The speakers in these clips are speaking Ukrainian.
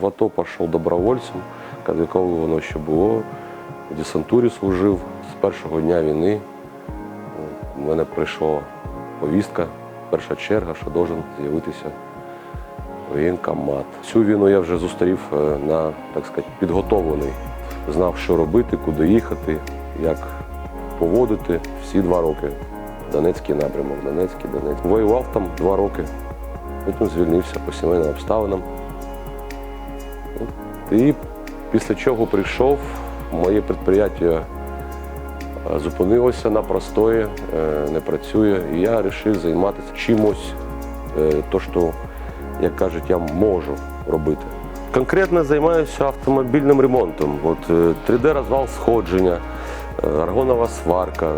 В АТО пішов добровольцем, коли воно ще було. В десантурі служив з першого дня війни. У мене прийшла повістка, перша черга, що должен з'явитися воєнкомат. Цю війну я вже зустрів е, на, так сказати, підготовлений. Знав, що робити, куди їхати, як поводити всі два роки. Донецький напрямок, Донецький, Донецький. Воював там два роки, потім звільнився по сімейним обставинам. І після чого прийшов, моє підприємство е, зупинилося на простої, е, не працює. І я вирішив займатися чимось, е, то, що, як кажуть, я можу робити. Конкретно займаюся автомобільним ремонтом. От 3D-розвал сходження, аргонова сварка,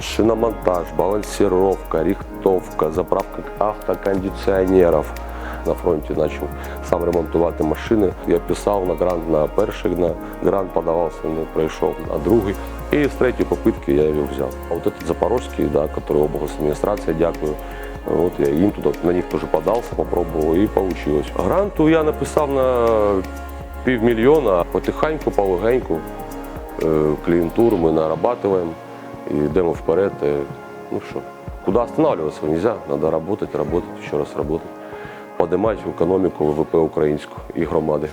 шиномонтаж, балансировка, рихтовка, заправка автокондиціонерів На фронті почав сам ремонтувати машини. Я писав на грант на перший, на грант подавався, не пройшов, на другий. І з третьої попитки я його взяв. А от этот запорожський, да, который облгосадміністрація, дякую. От я їм туди на них теж подався, попробував і вийшло. Гранту я написав на півмільйона, потихеньку, полегеньку. Е, клієнтуру ми нарабатываем і йдемо вперед. Е, Ну що, куди останавливатися нельзя, треба работать, работать, ще раз работать. Подимати економіку ВВП українську і громади.